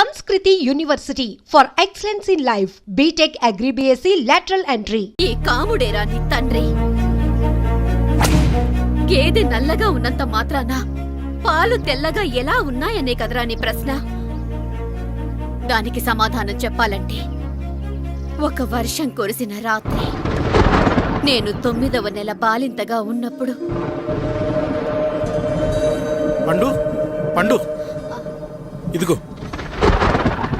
Samskruti university for excellence in life BTech agri BSc lateral entry ఈ కాముడేరా నీ తండ్రి. గేదె నల్లగా ఉన్నంత మాత్రాన పాలు తెల్లగా ఎలా ఉన్నాయనే కదరా నీ ప్రశ్న. దానికి సమాధానం చెప్పాలంటే ఒక వర్షం కురిసిన రాత్రి నేను తొమ్మిదవ నెల బాలింతగా ఉన్నప్పుడు. పండు పండు. ఇదిగో.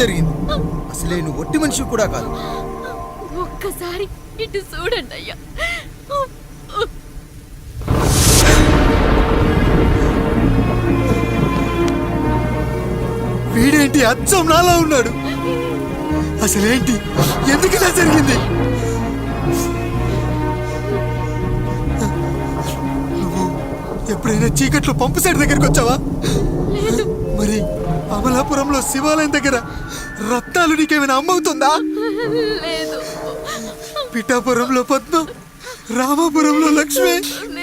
జరిగింది. అసలే నువ్వు ఒట్టి మనిషి కూడా కాదు. ఒక్కసారి ఇటు చూడండి అయ్యా. వీడేంటి అచ్చం నాలా ఉన్నాడు? అసలేంటి? ఎందుకు ఇలా జరిగింది? నువ్వు ఎప్పుడైనా చీకట్లో పంపు సైడ్ దగ్గరికి వచ్చావా? మరి అమలాపురంలో శివాలయం దగ్గర రత్నాలు నీకేమైనా అమ్మవుతుందా లేదు. పిఠాపురంలో పద్మ రామాపురంలో లక్ష్మి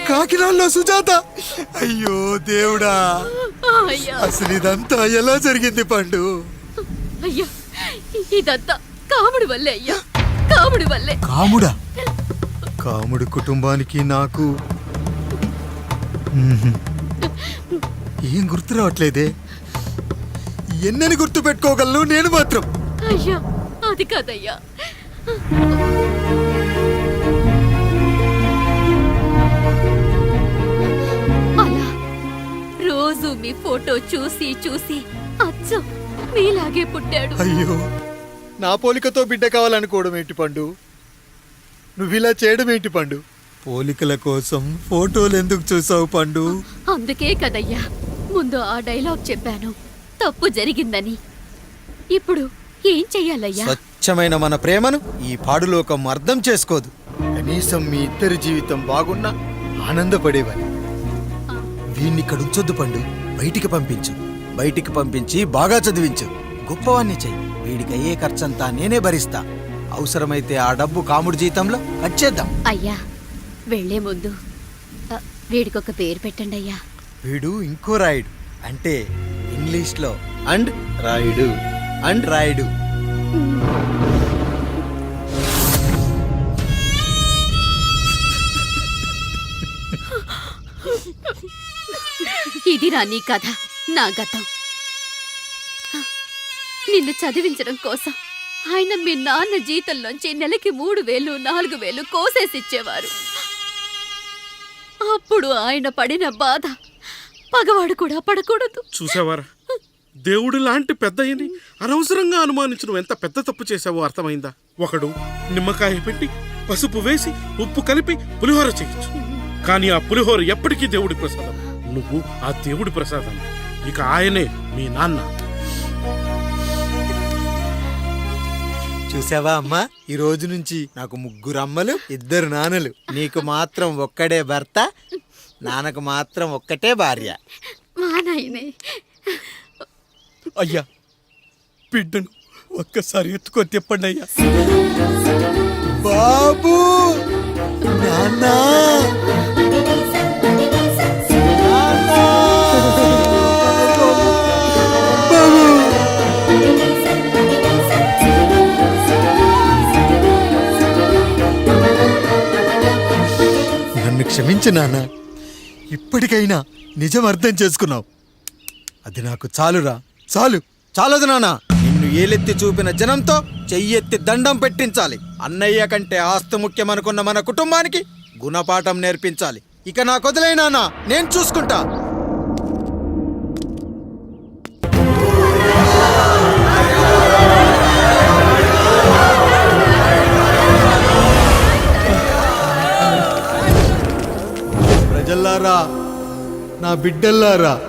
కాకినాడలో సుజాత. అయ్యో దేవుడా. అయ్యా. అసలు ఇదంతా ఎలా జరిగింది పండు? అయ్యా ఇదంతా కాముడి వల్లే అయ్యా. కాముడి వల్లే. కాముడా? కాముడు కుటుంబానికి నాకు. ఏం గుర్తు రావట్లేదే? ఎన్నని గుర్తు పెట్టుకోగలను నేను మాత్రం. అయ్యా అది కాదయ్యా. అలా రోజు మీ ఫోటో చూసి చూసి అచ్చం మీలాగే పుట్టాడు. అయ్యో నా పోలికతో బిడ్డ కావాలనుకోవడం ఏంటి పండు? నువ్వు ఇలా చేయడం ఏంటి పండు? పోలికల కోసం ఫోటోలు ఎందుకు చూసావు పండు? అందుకే కదయ్యా ముందు ఆ డైలాగ్ చెప్పాను. తప్పు జరిగిందని. ఇప్పుడు ఏం చెయ్యాలయ్యా? స్వచ్ఛమైన మన ప్రేమను ఈ పాడులోకం అర్థం చేసుకోదు. కనీసం మీ ఇద్దరి జీవితం బాగున్నా ఆనందపడేవాని. వీణ్ణి ఇక్కడ ఉంచొద్దు పండు బయటికి పంపించు. బయటికి పంపించి బాగా చదివించు. గొప్పవాణ్ణి చెయ్యి. వీడికి అయ్యే ఖర్చంతా నేనే భరిస్తా. అవసరమైతే ఆ డబ్బు కాముడి జీతంలో కట్ చేద్దాం. అయ్యా వెళ్ళే ముందు వీడికొక పేరు పెట్టండి అయ్యా వీడు ఇంకో రాయుడు. అంటే ఇంగ్లీష్లో అండ్ రాయుడు. అండ్ రాయుడు. ఇదిరా నీ కథ నా గతం. నిన్ను చదివించడం కోసం ఆయన మీ నాన్న జీతంలోంచి నెలకి మూడు వేలు నాలుగు వేలు కోసేసిచ్చేవారు. అప్పుడు ఆయన పడిన బాధ పగవాడు కూడా పడకూడదు. చూసావారా? దేవుడు లాంటి పెద్దయ్యని అనవసరంగా అనుమానించి నువ్వు ఎంత పెద్ద తప్పు చేశావో అర్థమైందా? ఒకడు నిమ్మకాయ పెట్టి పసుపు వేసి ఉప్పు కలిపి పులిహోర చేయొచ్చు. కానీ ఆ పులిహోర ఎప్పటికీ దేవుడి ప్రసాదం. నువ్వు ఆ దేవుడి ప్రసాదం. ఇక ఆయనే మీ నాన్న. చూసావా అమ్మా? ఈ రోజు నుంచి నాకు ముగ్గురు అమ్మలు ఇద్దరు నాన్నలు. నీకు మాత్రం ఒక్కడే భర్త నాన్నకు మాత్రం ఒక్కటే భార్య. మా నాయనే. అయ్యా బిడ్డను ఒక్కసారి ఎత్తుకొని తిప్పండి అయ్యా. బాబు! నానా నన్ను క్షమించు నాన్న. ఇప్పటికైనా నిజం అర్థం చేసుకున్నావు. అది నాకు చాలురా. చాలు. చాలదు నాన్న. నిన్ను ఏలెత్తి చూపిన జనంతో చెయ్యెత్తి దండం పెట్టించాలి. అన్నయ్య కంటే ఆస్తు ముఖ్యమనుకున్న మన కుటుంబానికి గుణపాఠం నేర్పించాలి. ఇక నా వదిలే నాన్న. నేను చూసుకుంటా. ప్రజల్లారా నా బిడ్డల్లారా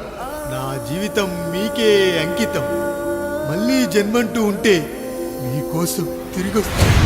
జన్మంటూ ఉంటే మీకోసం తిరిగి వస్తాను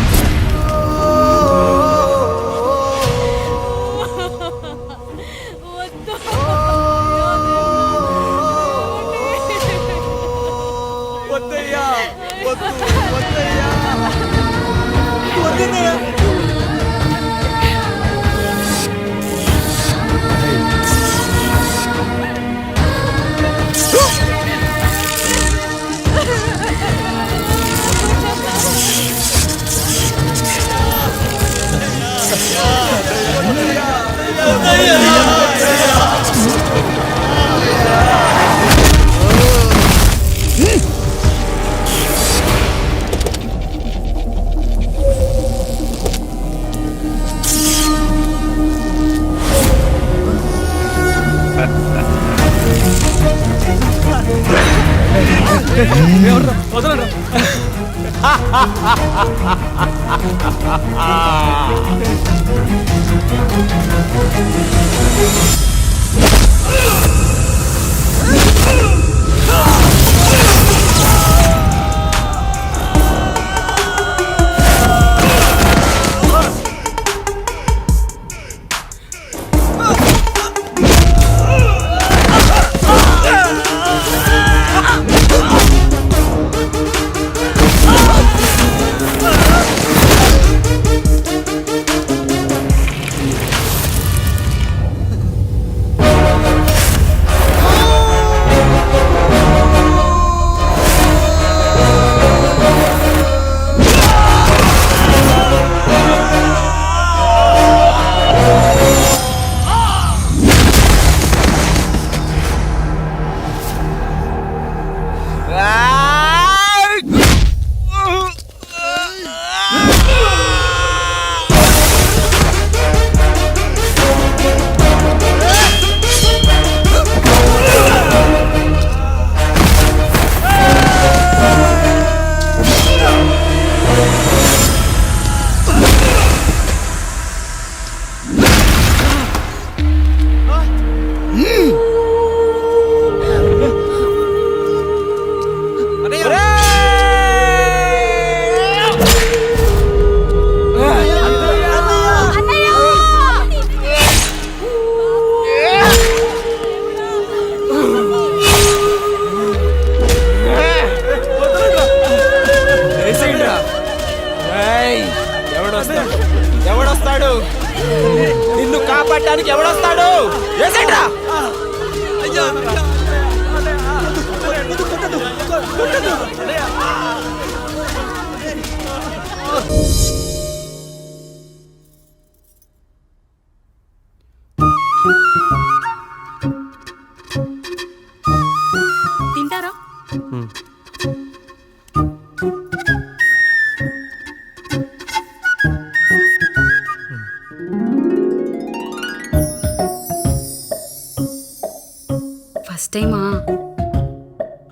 ఫస్ట్ టైమా?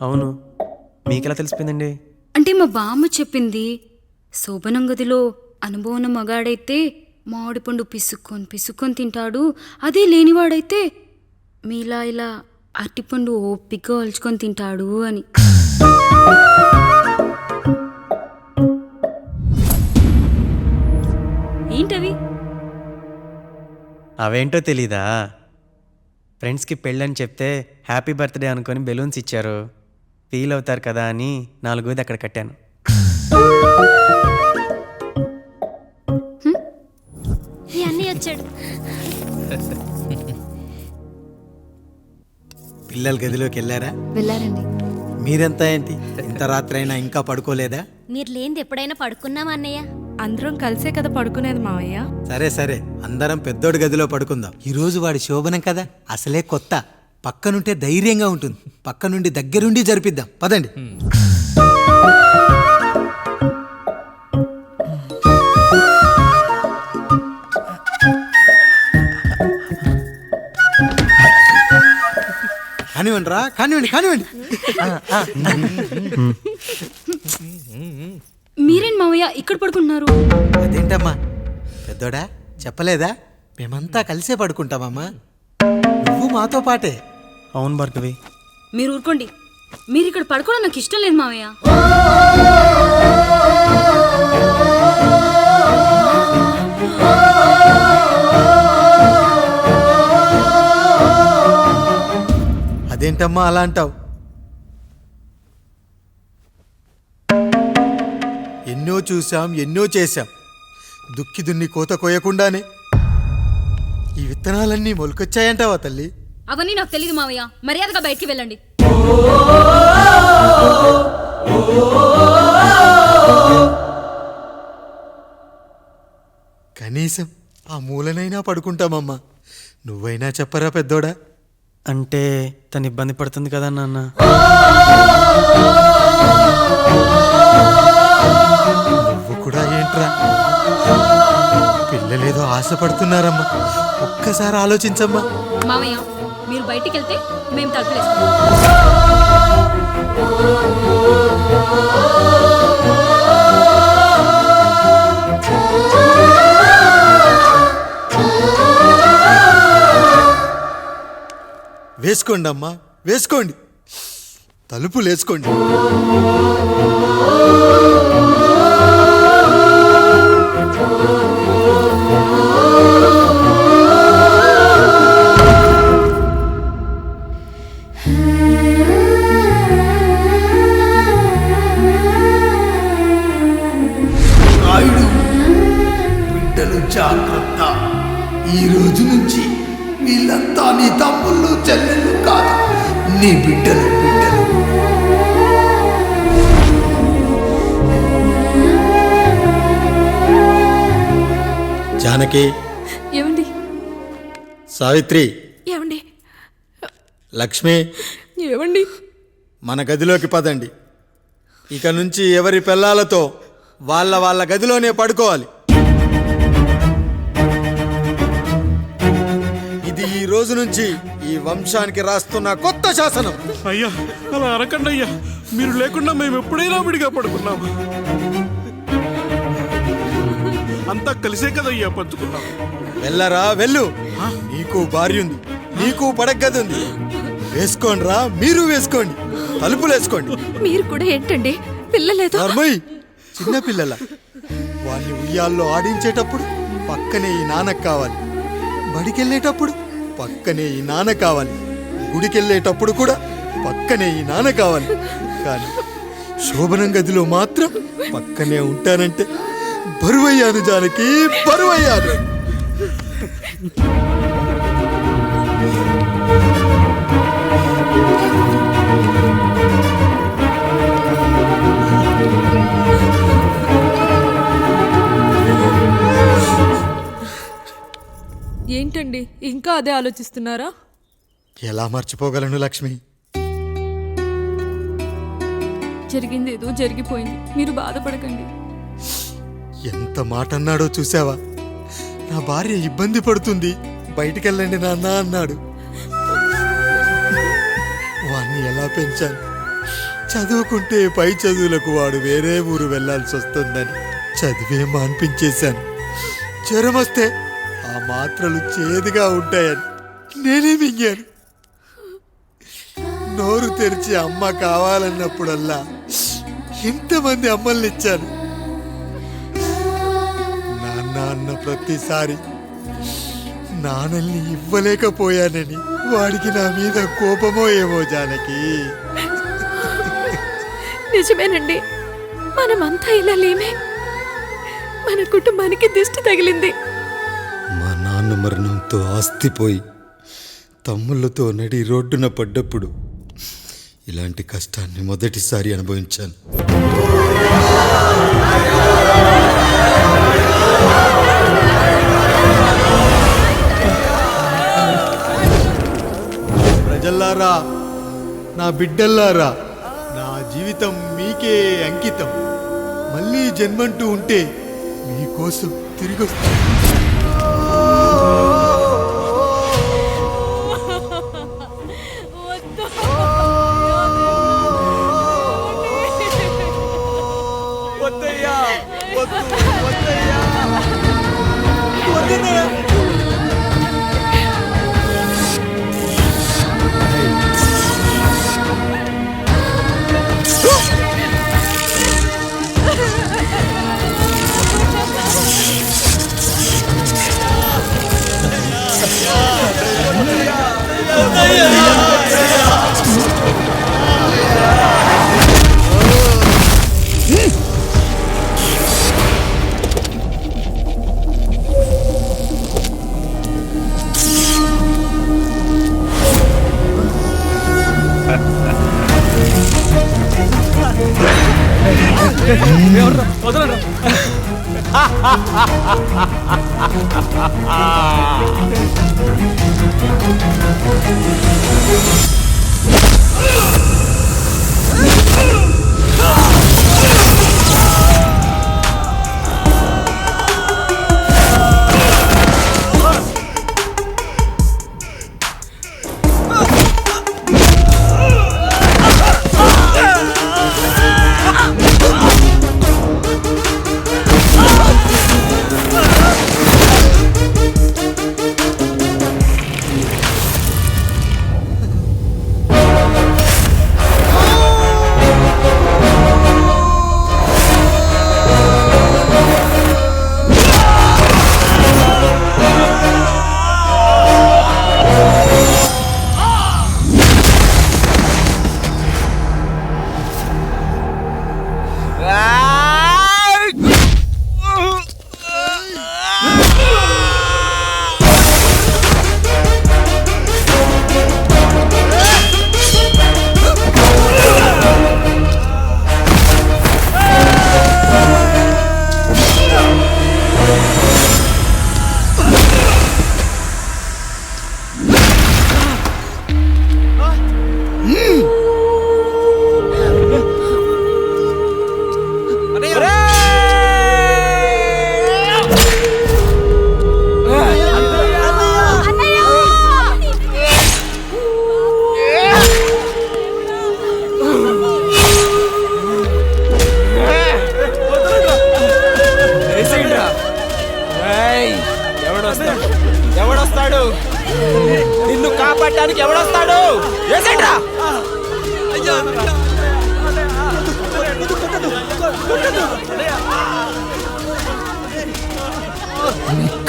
అవును. మీకెలా తెలిసిపోయిందండి? అంటే మా బామ్మ చెప్పింది శోభనం గదిలో అనుభవం మగాడైతే మామిడి పండు పిసుక్కొని పిసుక్కొని తింటాడు అదే లేనివాడైతే మీలా ఇలా అరటిపండు ఓపిగ్గా ఒలుచుకొని తింటాడు అని. ఏంటవి? అవేంటో తెలీదా? ఫ్రెండ్స్కి పెళ్ళని చెప్తే హ్యాపీ బర్త్డే అనుకొని బెలూన్స్ ఇచ్చారు. ఫీల్ అవుతారు కదా అని నాలుగోది అక్కడ కట్టాను. వచ్చాడు. పిల్లల గదిలోకి వెళ్ళారా? వెళ్ళారండి. మీరెంత ఏంటి? ఇంత రాత్రి అయినా ఇంకా పడుకోలేదా? మీరు లేనిది ఎప్పుడైనా పడుకున్నామా అన్నయ్య? అందరం కలిసే కదా పడుకునేది మావయ్య? సరే సరే. అందరం పెద్దోడి గదిలో పడుకుందాం. ఈ రోజు వాడి శోభనం కదా? అసలే కొత్త. పక్కనుంటే ధైర్యంగా ఉంటుంది. పక్క నుండి దగ్గరుండి జరిపిద్దాం. పదండి. కానివ్వండి రా కానివ్వండి కానివ్వండి. మావయ్య ఇక్కడ పడుకుంటున్నారు అదేంటమ్మా? పెద్దోడా? చెప్పలేదా? మేమంతా కలిసే పడుకుంటామమ్మా. నువ్వు మాతో పాటే. అవును భార్గవి. మీరు ఊరుకోండి. మీరు ఇక్కడ పడుకోవడం నాకు ఇష్టం లేదు మావయ్య. అదేంటమ్మా అలా అంటావు? ఎన్నో చూసాం ఎన్నో చేశాం. దుక్కి దున్ని కోత కోయకుండానే. ఈ విత్తనాలన్నీ మొలకొచ్చాయంటావా తల్లి? అవన్నీ నాకు తెలియదు మావయ్య. మర్యాదగా బయటికి వెళ్ళండి. కనీసం ఆ మూలనైనా పడుకుంటామమ్మా. నువ్వైనా చెప్పరా పెద్దోడా? అంటే తను ఇబ్బంది పడుతుంది కదా నాన్న. నువ్వు కూడా ఏంట్రా? పిల్లలేదో ఆశపడుతున్నారమ్మా. ఒక్కసారి ఆలోచించమ్మా. మావయ్య మీరు బయటికి వెళ్తే మేము తలుపులేస్తాం. వేసుకోండి అమ్మా వేసుకోండి. తలుపులు వేసుకోండి జానకి ఏమండి? సావిత్రి. ఏమండి? లక్ష్మి. ఏమండి? మన గదిలోకి పదండి. ఇక నుంచి ఎవరి పిల్లలతో వాళ్ళ వాళ్ళ గదిలోనే పడుకోవాలి. ఇది ఈ రోజు నుంచి ఈ వంశానికి రాస్తున్న కొత్త శాసనం. అయ్యా అలా అరకండి అయ్యా. మీరు లేకుండా మేము ఎప్పుడైనా విడిగా పడుకున్నాము అంతా కలిసే కదయ్యా పంచుకున్నాం వెళ్ళరా వెళ్ళు. నీకు భార్య ఉంది. నీకు పడగది ఉంది. వేసుకోండి రా మీరు వేసుకోండి. తలుపులు వేసుకోండి. మీరు కూడా ఏంటండి? పిల్లలేదు? చిన్న పిల్లల. వాళ్ళని ఉయ్యాల్లో ఆడించేటప్పుడు పక్కనే ఈ నాన్న కావాలి. బడికెళ్ళేటప్పుడు పక్కనే ఈ నాన్న కావాలి. గుడికెళ్ళేటప్పుడు కూడా పక్కనే ఈ నాన్న కావాలి. కానీ శోభనం గదిలో మాత్రం పక్కనే ఉంటానంటే బరువయ్యాను జానకి బరువయ్యాను. ఏంటండి ఇంకా అదే ఆలోచిస్తున్నారా? ఎలా మర్చిపోగలను లక్ష్మి? జరిగింది ఏదో జరిగిపోయింది. మీరు బాధపడకండి. ఎంత మాట అన్నాడో చూసావా నా భార్య ఇబ్బంది పడుతుంది. బయటికెళ్ళండి నాన్న అన్నాడు. వాడిని ఎలా పెంచాను? చదువుకుంటే పై చదువులకు వాడు వేరే ఊరు వెళ్ళాల్సి వస్తుందని చదివే మాన్పించేశాను. జ్వరం వస్తే ఆ మాత్రలు చేదుగా ఉంటాయని నేనే మింగాను. నోరు తెరిచి అమ్మ కావాలన్నప్పుడల్లా ఎంతమంది అమ్మల్ని ప్రతిసారి. నాన్నల్ని ఇవ్వలేకపోయానని వాడికి నా మీద కోపమో ఏమో జానకి. నిజమేనండి. మనమంతా ఇలా లేమే. మన కుటుంబానికి దిష్టి తగిలింది. మా నాన్న మరణంతో ఆస్తిపోయి తమ్ముళ్ళతో నడి రోడ్డున పడ్డప్పుడు ఇలాంటి కష్టాన్ని మొదటిసారి అనుభవించాను. ప్రజల్లారా నా బిడ్డల్లారా నా జీవితం మీకే అంకితం. మళ్ళీ జన్మంటూ ఉంటే మీకోసం తిరిగి వస్తాను వదలరా Hahaha.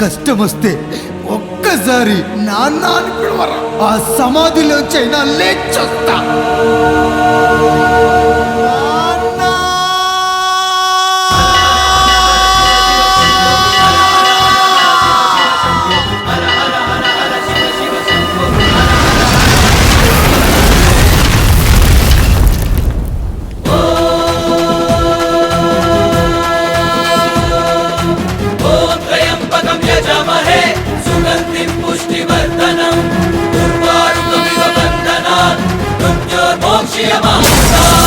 కష్టం వస్తే ఒక్కసారి నాన్న అని పిలవరా ఆ సమాధిలోంచైనా లేచొస్తా. 一个猛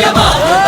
要个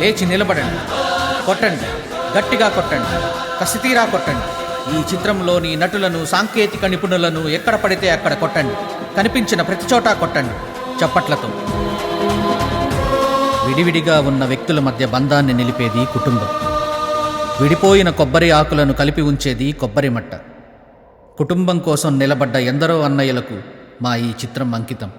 లేచి నిలబడండి. కొట్టండి. గట్టిగా కొట్టండి. కసితీరా కొట్టండి. ఈ చిత్రంలోని నటులను సాంకేతిక నిపుణులను ఎక్కడ పడితే అక్కడ కొట్టండి. కనిపించిన ప్రతి చోటా కొట్టండి. చప్పట్లతో. విడివిడిగా ఉన్న వ్యక్తుల మధ్య బంధాన్ని నిలిపేది కుటుంబం. విడిపోయిన కొబ్బరి ఆకులను కలిపి ఉంచేది కొబ్బరి మట్ట. కుటుంబం కోసం నిలబడ్డ ఎందరో అన్నయ్యలకు మా ఈ చిత్రం అంకితం.